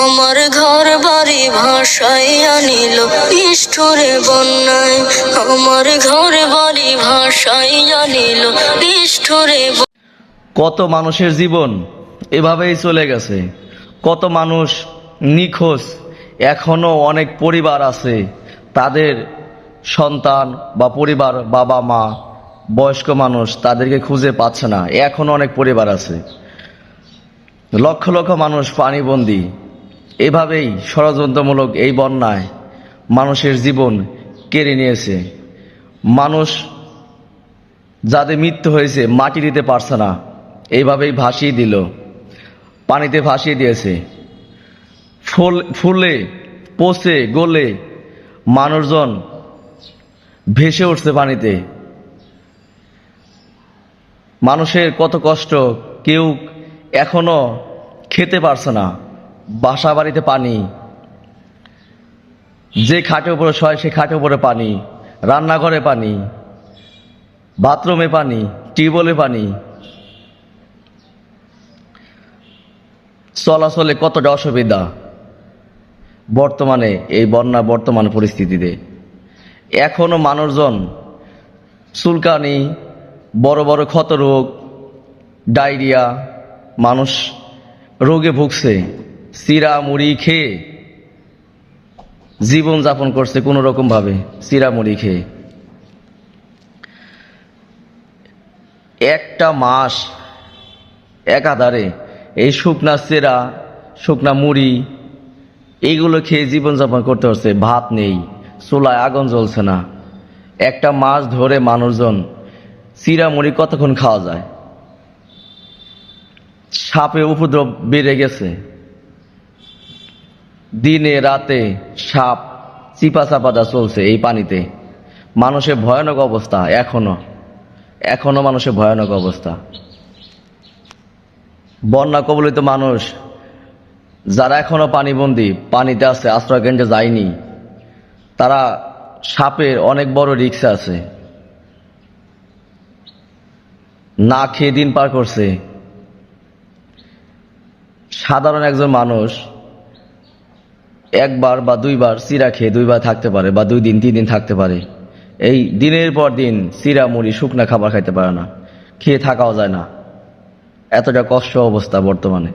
আমার ঘর বাড়ি ভাষায় আনিল নিষ্ঠুরে বন্যায়। আমার ঘর বাড়ি ভাষায় আনিল নিষ্ঠুরে কত মানুষের জীবন এভাবেই চলে গেছে। কত মানুষ নিখোঁজ, এখনও অনেক পরিবার আছে। তাদের সন্তান বা পরিবার বাবা, মা, বয়স্ক মানুষ তাদেরকে খুঁজে পাচ্ছে না। এখনও অনেক পরিবার আছে। লক্ষ লক্ষ মানুষ পানিবন্দী। এভাবেই ষড়যন্ত্রমূলক এই বন্যায় মানুষের জীবন কেড়ে নিয়েছে। মানুষ যাদের মৃত্যু হয়েছে, মাটি দিতে পারছে না। এইভাবেই ভাসিয়ে দিল, পানিতে ভাসিয়ে দিয়েছে। ফুল, ফুলে, পচে, গলে মানুষজন ভেসে উঠছে পানিতে। মানুষের কত কষ্ট কেউ এখনও খেতে পারছে না। বাসা বাড়িতে পানি। যে খাটে উপরে শয়, সে খাটে উপরে পানি। রান্নাঘরে পানি। বাথরুমে পানি। টিউবওয়েলে পানি। চলাচলে কতটা অসুবিধা? বর্তমানে, এই বন্যা বর্তমান পরিস্থিতিতে। এখনও মানুষজন চুলকানি, বড় বড় ক্ষত রোগ ডায়রিয়া, মানুষ রোগে ভুগছে। চিরা মুড়ি খেয়ে জীবন যাপন করছে কোনো রকম ভাবে চিরা মুড়ি খেয়ে। একটা মাস একাধারে এই শুকনা চেরা শুকনা মুড়ি, এইগুলো খেয়ে জীবনযাপন করতে হচ্ছে। ভাত নেই, চুলায় আগুন জ্বলছে না। একটা মাস ধরে মানুষজন চিরা মুড়ি কতক্ষণ খাওয়া যায়? সাপে উপদ্রব বেড়ে গেছে। দিনে, রাতে সাপ চিপা চাপাটা চলছে এই পানিতে। মানুষের ভয়ানক অবস্থা এখনও। এখনও মানুষের ভয়ানক অবস্থা। বন্যা কবলিত মানুষ, যারা এখনও পানিবন্দী, পানিতে আছে, আশ্রয় কেন্দ্রে যায়নি, তারা সাপের অনেক বড় রিক্সা আছে। না খেয়ে দিন পার করছে। সাধারণ একজন মানুষ একবার বা দুইবার সিরা খেয়ে দুইবার থাকতে পারে, বা দুই দিন, তিন দিন থাকতে পারে। এই দিনের পর দিন সিরা, মুড়ি, শুকনা খাবার খাইতে পারে না। খেয়ে থাকাও যায় না। এতটা কষ্ট অবস্থা বর্তমানে।